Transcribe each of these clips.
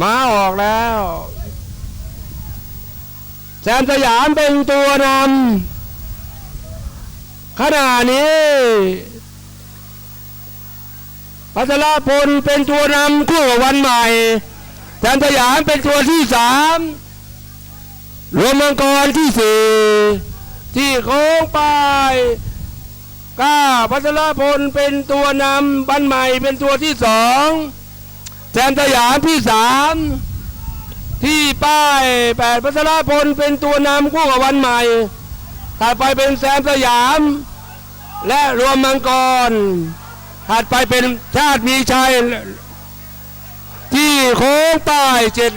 มาออกแล้วแซมสยามเป็นตัวนำขณะนี้พัชรพลเป็นตัวนำคู่กับวันใหม่แซมสยามเป็นตัวที่สามรวมมังกรที่สี่ที่โค้งไปก้าพัชรพลเป็นตัวนำบันใหม่เป็นตัวที่สอง แซมสยามที่สามที่ป้ายแปดพัชรพลเป็นตัวนำคู่กับวันใหม่ถัดไปเป็นแซมสยาม และรวมมังกรถัดไปเป็นชาติมีชัย ที่โค้งใต้เจ็ด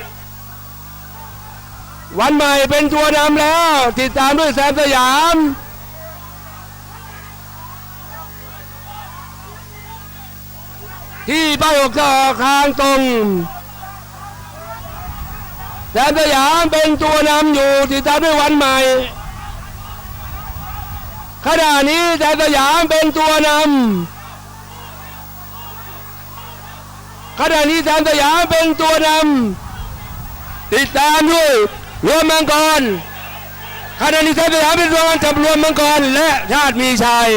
วันใหม่เป็นตัวนำแล้ว ติดตามด้วยแซมสยาม ที่ป้ายอกจะออกทางตรงแซมสยามเป็นตัวนำอยู่ติดตามด้วยวันใหม่ ขณะนี้แซมสยามเป็นตัวนำขณะนี้แซมสยามเป็นตัวนำติดตามด้วยรวมมังกรขณะนี้แซมสยามเป็นรวมกับรวมมังกรและชาติมีชัย